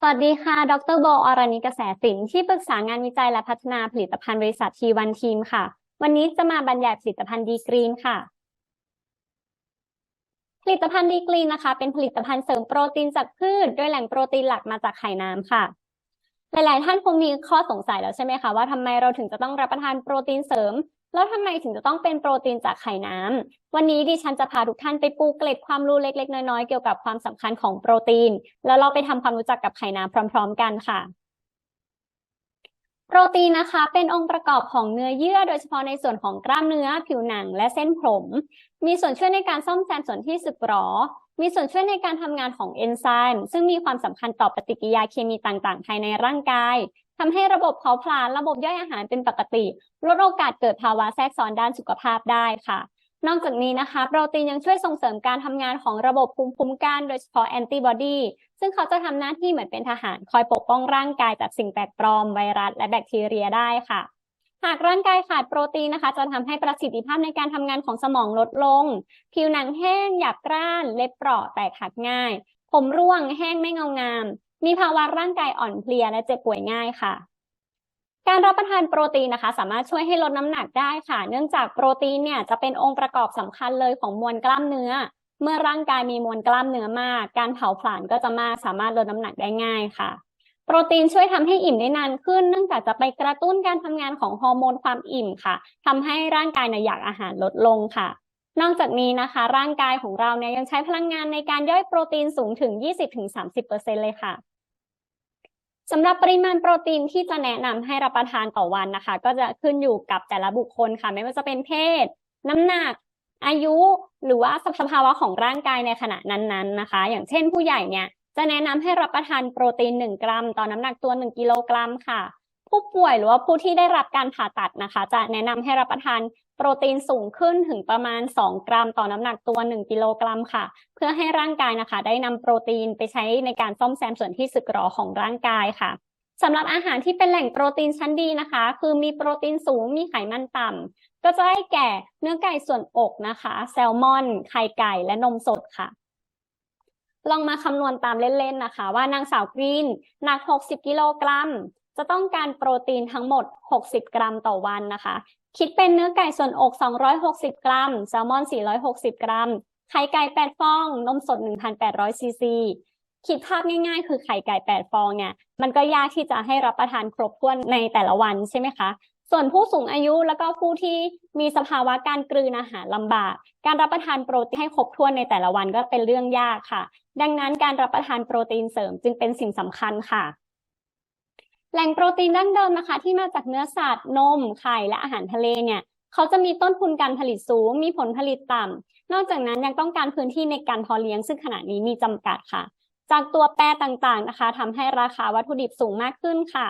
สวัสดีค่ะ ดรโบอรณิกระแสสิน ที่ปรึกษางานวิจัยและพัฒนาผลิตภัณฑ์บริษัททีวันทีมค่ะ วันนี้จะมาบรรยายผลิตภัณฑ์ดีกรีนค่ะ ผลิตภัณฑ์ดีกรีนนะคะ เป็นผลิตภัณฑ์เสริมโปรตีนจากพืช โดยแหล่งโปรตีนหลักมาจากไข่น้ำค่ะ หลาย ๆ ท่านคงมีข้อสงสัยแล้วใช่ไหมคะว่าทำไมเราถึงจะต้องรับประทานโปรตีนเสริม แล้วทำไมถึงจะต้องเป็นโปรตีนจากไข่น้ำ วันนี้ดิฉันจะพาทุกท่านไปปูเกล็ดความรู้เล็ก ๆ น้อยๆ เกี่ยวกับความสำคัญของโปรตีน แล้วเราไปทำความรู้จักกับไข่น้ำพร้อม ๆ กันค่ะ โปรตีนนะคะ เป็นองค์ประกอบของเนื้อเยื่อ โดยเฉพาะในส่วนของกล้ามเนื้อ ผิวหนัง และเส้นผม มีส่วนช่วยในการซ่อมแซมส่วนที่สึกหรอ มีส่วนช่วยในการทำงานของเอนไซม์ซึ่งมีความสำคัญต่อปฏิกิริยาเคมีต่างๆ ภายในร่างกาย ทำให้ระบบเผาผลาญระบบย่อยอาหารเป็นปกติ ลดโอกาสเกิดภาวะแทรกซ้อนด้านสุขภาพได้ค่ะ นอกจากนี้นะคะโปรตีนยังช่วยส่งเสริมการทำงานของระบบภูมิคุ้มกันโดยเฉพาะแอนติบอดีซึ่งเขาจะทำหน้าที่เหมือนเป็นทหารคอยปกป้องร่างกายจากสิ่งแปลกปลอมไวรัสและแบคทีเรียได้ค่ะหากร่างกายขาดโปรตีนนะคะ จะทำให้ประสิทธิภาพในการทำงานของสมองลดลง ผิวหนังแห้งหยาบกร้าน เล็บเปราะแตกหักง่าย ผมร่วงแห้งไม่เงางาม มีภาวะร่างกายอ่อนเพลียและเจ็บป่วยง่ายค่ะ การรับประทานโปรตีนนะคะ สามารถช่วยให้ลดน้ำหนักได้ค่ะ เนื่องจากโปรตีนเนี่ยจะเป็นองค์ประกอบสำคัญเลยของมวลกล้ามเนื้อ เมื่อร่างกายมีมวลกล้ามเนื้อมาก การเผาผลาญก็จะมากสามารถลดน้ำหนักได้ง่ายค่ะ โปรตีนช่วยทำให้อิ่มได้นานขึ้น เนื่องจากจะไปกระตุ้นการทำงานของฮอร์โมนความอิ่มค่ะทำให้ร่างกายเนี่ยอยากอาหารลดลงค่ะ นอกจากนี้นะคะ ร่างกายของเราเนี่ยยังใช้พลังงานในการย่อยโปรตีนสูงถึง 20-30%เลยค่ะสำหรับปริมาณโปรตีนที่จะแนะนำให้รับประทานต่อวันนะคะ ก็จะขึ้นอยู่กับแต่ละบุคคลค่ะ ไม่ว่าจะเป็นเพศ น้ำหนัก อายุ หรือว่าสภาวะของร่างกายในขณะนั้นๆนะคะ อย่างเช่นผู้ใหญ่เนี่ยจะแนะนำให้รับประทานโปรตีน 1 กรัม ต่อน้ำหนักตัว 1 กิโลกรัมค่ะ ผู้ป่วยหรือว่าผู้ที่ได้รับการผ่าตัดนะคะ จะแนะนำให้รับประทาน โปรตีนสูงขึ้นถึงประมาณ 2 กรัมต่อน้ำหนักตัว 1 กิโลกรัมค่ะ เพื่อให้ร่างกายนะคะ ได้นำโปรตีนไปใช้ในการซ่อมแซมส่วนที่สึกหรอของร่างกายค่ะสำหรับอาหารที่เป็นแหล่งโปรตีนชั้นดีนะคะ คือมีโปรตีนสูงมีไขมันต่ำก็จะได้แก่เนื้อไก่ส่วนอกนะคะ แซลมอน ไข่ไก่และนมสดค่ะ ลองมาคำนวณตามเล่นๆนะคะ ว่านางสาวกรีนหนัก 60 กิโลกรัมจะต้องการโปรตีนทั้งหมด 60 กรัมต่อวันนะคะ คิดเป็นเนื้อไก่ส่วนอก 260 กรัม แซลมอน 460 กรัม ไข่ไก่ 8 ฟอง นมสด 1,800 ซีซี คิดภาพง่ายๆ คือไข่ไก่แปดฟองเนี่ย มันก็ยากที่จะให้รับประทานครบถ้วนในแต่ละวันใช่ไหมคะ ส่วนผู้สูงอายุแล้วก็ผู้ที่มีสภาวะการกลืนอาหารลำบาก การรับประทานโปรตีนให้ครบถ้วนในแต่ละวันก็เป็นเรื่องยากค่ะ ดังนั้นการรับประทานโปรตีนเสริมจึงเป็นสิ่งสำคัญค่ะ แหล่งโปรตีนดั้งเดิมนะคะ ที่มาจากเนื้อสัตว์นมไข่และอาหารทะเลเนี่ยเขาจะมีต้นทุนการผลิตสูง มีผลผลิตต่ำนอกจากนั้นยังต้องการพื้นที่ในการพอเลี้ยงซึ่งขณะนี้มีจำกัดค่ะ จากตัวแปรต่างๆนะคะทำให้ราคาวัตถุดิบสูงมากขึ้นค่ะ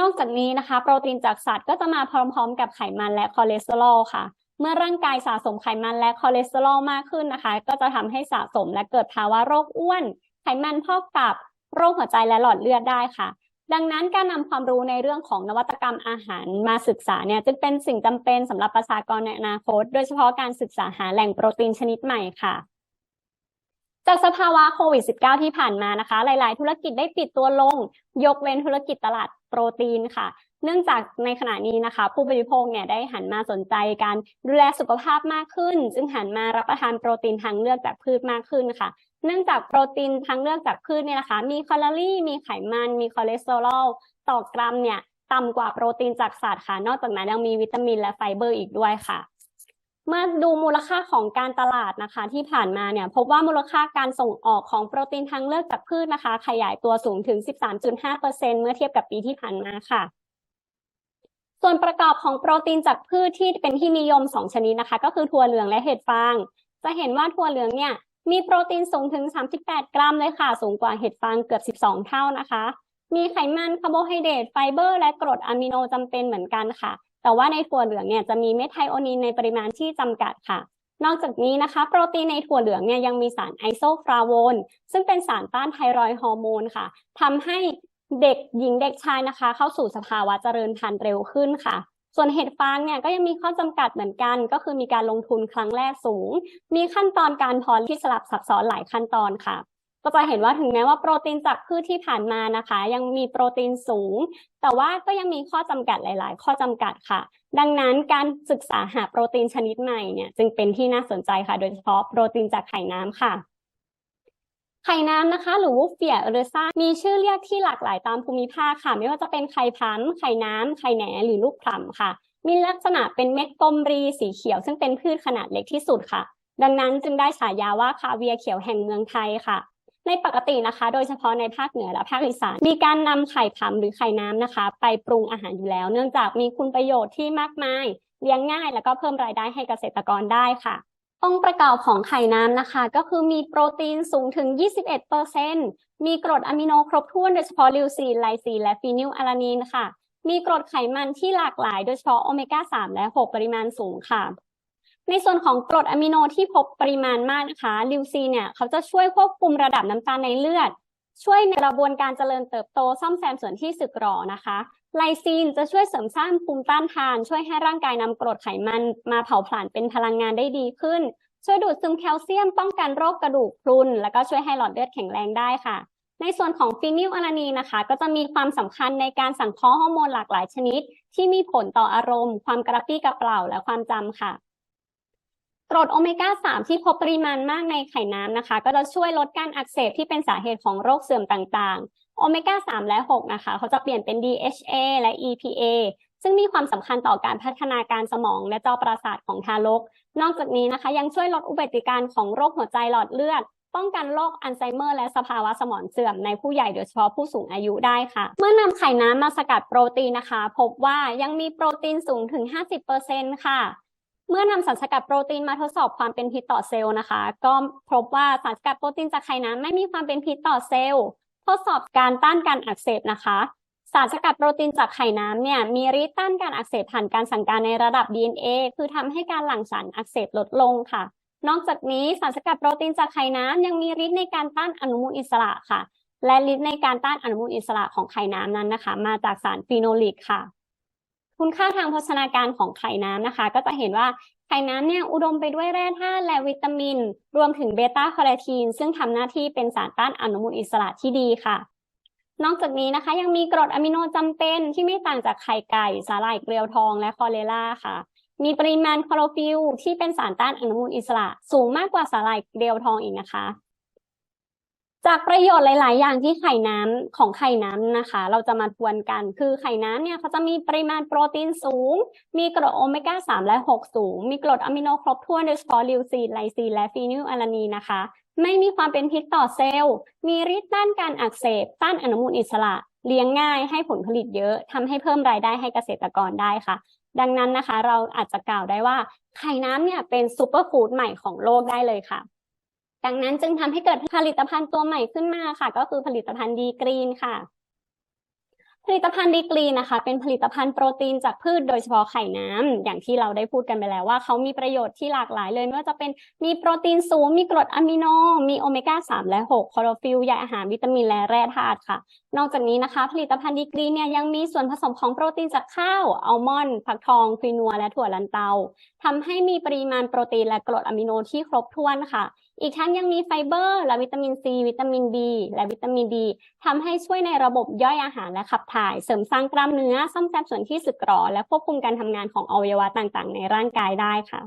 นอกจากนี้นะคะ โปรตีนจากสัตว์ก็จะมาพร้อมๆ กับไขมันและคอเลสเตอรอลค่ะ เมื่อร่างกายสะสมไขมันและคอเลสเตอรอลมากขึ้นนะคะ ก็จะทำให้สะสมและเกิดภาวะโรคอ้วน ไขมันพอกตับ โรคหัวใจและหลอดเลือดได้ค่ะ ดังนั้นการนำความรู้ในเรื่องของนวัตกรรมอาหารมาศึกษาเนี่ยจึงเป็นสิ่งจำเป็นสำหรับประชากรในอนาคต โดยเฉพาะการศึกษาหาแหล่งโปรตีนชนิดใหม่ค่ะจากสภาวะโควิด -19 ที่ผ่านมานะคะ หลาย ๆ ธุรกิจได้ปิดตัวลง ยกเว้นธุรกิจตลาดโปรตีนค่ะ เนื่องจากในขณะนี้นะคะ ผู้บริโภคเนี่ยได้หันมาสนใจการดูแลสุขภาพมากขึ้น จึงหันมารับประทานโปรตีนทางเลือกจากพืชมากขึ้นค่ะ เนื่องจากโปรตีนทางเลือกจากพืชเนี่ยนะคะ มีแคลอรี่มีไขมัน มีคอเลสเตอรอลต่อกรัมเนี่ยต่ำกว่าโปรตีนจากสัตว์ค่ะ นอกจากนั้นยังมีวิตามินและไฟเบอร์อีกด้วยค่ะ เมื่อดูมูลค่าของการตลาดนะคะ ที่ผ่านมาเนี่ยพบว่ามูลค่าการส่งออกของโปรตีนทางเลือกจากพืชนะคะ ขยายตัวสูงถึง 13.5%เมื่อเทียบกับปีที่ผ่านมาค่ะส่วนประกอบของโปรตีนจากพืชที่เป็นที่นิยม 2 ชนิดนะคะ ก็คือถั่วเหลืองและเห็ดฟาง จะเห็นว่าถั่วเหลืองเนี่ย มีโปรตีนสูงถึง 38 กรัมเลยค่ะ สูงกว่าเห็ดฟางเกือบ 12 เท่านะคะ มีไขมันคาร์โบไฮเดรตไฟเบอร์และกรดอะมิโนจำเป็นเหมือนกันค่ะ แต่ว่าในถั่วเหลืองเนี่ยจะมีเมทไทโอนินในปริมาณที่จำกัดค่ะ นอกจากนี้นะคะ โปรตีนในถั่วเหลืองเนี่ยยังมีสารไอโซฟลาโวนซึ่งเป็นสารต้านไทรอยฮอร์โมนค่ะทำให้เด็กหญิงเด็กชายนะคะ เข้าสู่สภาวะเจริญพันธุ์เร็วขึ้นค่ะ ส่วนเห็ดฟางเนี่ยก็ยังมีข้อจำกัดเหมือนกัน ก็คือมีการลงทุนครั้งแรกสูง มีขั้นตอนการพาะที่สลับซับซ้อนหลายขั้นตอนค่ะ ก็จะเห็นว่าถึงแม้ว่าโปรตีนจากพืชที่ผ่านมานะคะ ยังมีโปรตีนสูง แต่ว่าก็ยังมีข้อจำกัดหลาย ๆ ข้อจำกัดค่ะ ดังนั้นการศึกษาหาโปรตีนชนิดใหม่เนี่ยจึงเป็นที่น่าสนใจค่ะ โดยเฉพาะโปรตีนจากไข่น้ำค่ะ ไข่น้ำนะคะ หรือวูฟเฟียเอเรซ่ามีชื่อเรียกที่หลากหลายตามภูมิภาคค่ะ ไม่ว่าจะเป็นไข่พันไข่น้ำไข่แหนหรือลูกพลัมค่ะ มีลักษณะเป็นเม็ดกลมรีสีเขียว ซึ่งเป็นพืชขนาดเล็กที่สุดค่ะ ดังนั้นจึงได้ฉายาว่าคาเวียเขียวแห่งเมืองไทยค่ะในปกตินะคะ โดยเฉพาะในภาคเหนือและภาคอีสานมีการนำไข่ผำหรือไข่น้ำนะคะ ไปปรุงอาหารอยู่แล้ว เนื่องจากมีคุณประโยชน์ที่มากมาย เลี้ยงง่ายแล้วก็เพิ่มรายได้ให้เกษตรกรได้ค่ะ องค์ประกอบของไข่น้ำนะคะ ก็คือมีโปรตีนสูงถึง 21%มีกรดอะมิโนครบถ้วนโดยเฉพาะลิวซีนไลซีนและฟีนิลอาลานีนค่ะ มีกรดไขมันที่หลากหลายโดยเฉพาะโอเมก้า 3 และ 6 ปริมาณสูงค่ะ ในส่วนของกรดอะมิโนที่พบปริมาณมากนะคะลิวซีเนี่ยเขาจะช่วยควบคุมระดับน้ำตาลในเลือด ช่วยในกระบวนการเจริญเติบโตซ่อมแซมส่วนที่สึกหรอนะคะ ไลซีนจะช่วยเสริมสร้างภูมิต้านทาน ช่วยให้ร่างกายนำกรดไขมันมาเผาผลาญเป็นพลังงานได้ดีขึ้น ช่วยดูดซึมแคลเซียมป้องกันโรคกระดูกพรุน แล้วก็ช่วยให้หลอดเลือดแข็งแรงได้ค่ะ ในส่วนของฟีนิลอาลานีนนะคะ ก็จะมีความสำคัญในการสังเคราะห์ฮอร์โมนหลากหลายชนิด ที่มีผลต่ออารมณ์ ความกระปรี้กระเปร่าและความจำค่ะกรดโอเมก้า 3 ที่พบปริมาณมากในไข่น้ำนะคะ ก็จะช่วยลดการอักเสบที่เป็นสาเหตุของโรคเสื่อมต่างๆ โอเมก้า3และ6นะคะเขาจะเปลี่ยนเป็น DHA และ EPA ซึ่งมีความสำคัญต่อการพัฒนาการสมองและจอประสาทของทารก นอกจากนี้นะคะยังช่วยลดอุบัติการณ์ของโรคหัวใจหลอดเลือดป้องกันโรคอัลไซเมอร์และสภาวะสมองเสื่อมในผู้ใหญ่โดยเฉพาะผู้สูงอายุได้ค่ะ เมื่อนำไข่น้ำมาสกัดโปรตีนนะคะ พบว่ายังมีโปรตีนสูงถึง 50%ค่ะ เมื่อนำสารสกัดโปรตีนมาทดสอบความเป็นพิษต่อเซลล์นะคะ ก็พบว่าสารสกัดโปรตีนจากไข่น้ำไม่มีความเป็นพิษต่อเซลล์ ทดสอบการต้านการอักเสบนะคะ สารสกัดโปรตีนจากไข่น้ำเนี่ยมีฤทธิ์ต้านการอักเสบผ่านการสั่งการในระดับ DNA คือทำให้การหลั่งสารอักเสบลดลงค่ะ นอกจากนี้สารสกัดโปรตีนจากไข่น้ำยังมีฤทธิ์ในการต้านอนุมูลอิสระค่ะ และฤทธิ์ในการต้านอนุมูลอิสระของไข่น้ำนั้นนะคะ มาจากสารฟีโนลิกค่ะ คุณค่าทางโภชนาการของไข่น้ำนะคะ ก็จะเห็นว่าไข่น้ำเนี่ยอุดมไปด้วยแร่ธาตุและวิตามิน รวมถึงเบต้าคโรทีน ซึ่งทำหน้าที่เป็นสารต้านอนุมูลอิสระที่ดีค่ะ นอกจากนี้นะคะ ยังมีกรดอะมิโนจำเป็นที่ไม่ต่างจากไข่ไก่ สาหร่ายเกลียวทองและคอเรล่าค่ะ มีปริมาณคลอโรฟิลที่เป็นสารต้านอนุมูลอิสระ สูงมากกว่าสาหร่ายเกลียวทองอีกนะคะ จากประโยชน์หลาย ๆ อย่างที่ไข่น้ำของไข่น้ำนะคะ เราจะมาทวนกัน คือไข่น้ำเนี่ยเขาจะมีปริมาณโปรตีนสูง มีกรดโอเมก้า 3 และ 6 สูง มีกรดอะมิโนครบถ้วนโดยเฉพาะลิวซีนไลซีนและฟีนิลอาลานีนนะคะ ไม่มีความเป็นพิษต่อเซลล์ มีฤทธิ์ต้านการอักเสบ ต้านอนุมูลอิสระ เลี้ยงง่ายให้ผลผลิตเยอะทำให้เพิ่มรายได้ให้เกษตรกรได้ค่ะ ดังนั้นนะคะ เราอาจจะกล่าวได้ว่าไข่น้ำเนี่ยเป็นซูเปอร์ฟู้ดใหม่ของโลกได้เลยค่ะ ดังนั้นจึงทำให้เกิดผลิตภัณฑ์ตัวใหม่ขึ้นมาค่ะ ก็คือผลิตภัณฑ์ดีกรีนค่ะ ผลิตภัณฑ์ดีกรีนนะคะ เป็นผลิตภัณฑ์โปรตีนจากพืชโดยเฉพาะไข่น้ำอย่างที่เราได้พูดกันไปแล้วว่าเขามีประโยชน์ที่หลากหลายเลยไม่ว่าจะเป็นมีโปรตีนสูง มีกรดอะมิโน มีโอเมก้า3และ6คลอโรฟิลใยอาหารวิตามินและแร่ธาตุค่ะ นอกจากนี้นะคะ ผลิตภัณฑ์ดีกรีนเนี่ยยังมีส่วนผสมของโปรตีนจากข้าวอัลมอนด์ผักทองควินัวและถั่วลันเตาทำให้มีปริมาณโปรตีนและกรดอะมิโนที่ครบถ้วนค่ะ อีกทั้งยังมีไฟเบอร์ และวิตามินซี วิตามิน B และวิตามินดีทำให้ช่วยในระบบย่อยอาหารและขับถ่าย เสริมสร้างกล้ามเนื้อ ซ่อมแซมส่วนที่สึกหรอ และควบคุมการทำงานของอวัยวะต่างๆ ในร่างกายได้ค่ะ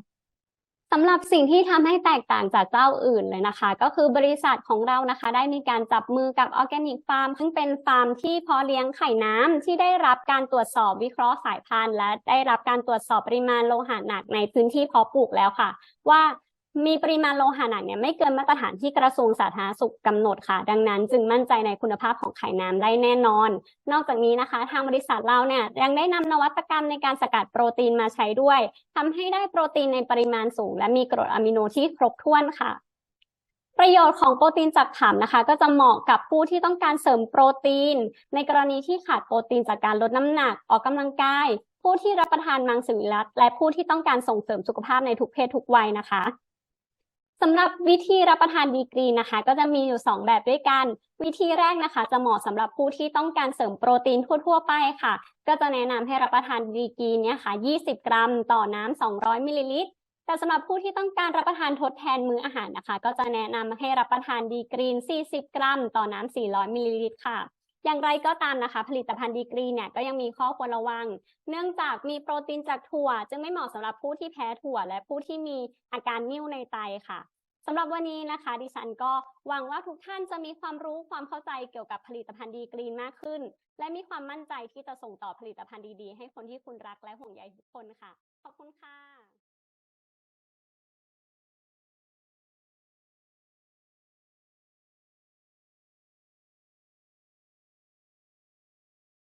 สำหรับสิ่งที่ทำให้แตกต่างจากเจ้าอื่นเลยนะคะ ก็คือบริษัทของเรานะคะ ได้มีการจับมือกับออร์แกนิกฟาร์มซึ่งเป็นฟาร์มที่เพาะเลี้ยงไข่น้ำที่ได้รับการตรวจสอบวิเคราะห์สายพันธุ์ และได้รับการตรวจสอบปริมาณโลหะหนักในพื้นที่เพาะปลูกแล้วค่ะ ว่า มีปริมาณโลหะหนักเนี่ยไม่เกินมาตรฐานที่กระทรวงสาธารณสุขกำหนดค่ะ ดังนั้นจึงมั่นใจในคุณภาพของไข่น้ำได้แน่นอน นอกจากนี้นะคะ ทางบริษัทเราเนี่ยยังได้นำนวัตกรรมในการสกัดโปรตีนมาใช้ด้วยทำให้ได้โปรตีนในปริมาณสูง และมีกรดอะมิโนที่ครบถ้วนค่ะประโยชน์ของโปรตีนจากผำนะคะ ก็จะเหมาะกับผู้ที่ต้องการเสริมโปรตีน ในกรณีที่ขาดโปรตีนจากการลดน้ำหนักออกกำลังกาย ผู้ที่รับประทานมังสวิรัตและผู้ที่ต้องการส่งเสริมสุขภาพในทุกเพศทุกวัยนะคะ สำหรับวิธีรับประทานดีกรีนะคะ ก็จะมีอยู่ 2 แบบด้วยกัน วิธีแรกนะคะ จะเหมาะสำหรับผู้ที่ต้องการเสริมโปรตีนทั่ว ๆ ไปค่ะ ก็จะแนะนำให้รับประทานดีกรีเนี่ยค่ะ 20 กรัม ต่อน้ำ200มิลลิลิตรแต่สำหรับผู้ที่ต้องการรับประทานทดแทนมื้ออาหารนะคะ ก็จะแนะนำให้รับประทานดีกรีน 40 กรัม ต่อน้ำ400มิลลิลิตรค่ะ อย่างไรก็ตามนะคะ ผลิตภัณฑ์ดีกรีเนี่ยก็ยังมีข้อควรระวัง เนื่องจากมีโปรตีนจากถั่ว จึงไม่เหมาะสำหรับผู้ที่แพ้ถั่ว และผู้ที่มีอาการนิ่วในไตค่ะสำหรับวันนี้นะคะ ดิฉันก็หวังว่าทุกท่านจะมีความรู้ความเข้าใจเกี่ยวกับผลิตภัณฑ์ดีกรีนมากขึ้น และมีความมั่นใจที่จะส่งต่อผลิตภัณฑ์ดีๆ ให้คนที่คุณรักและห่วงใยทุกคนค่ะ ขอบคุณค่ะ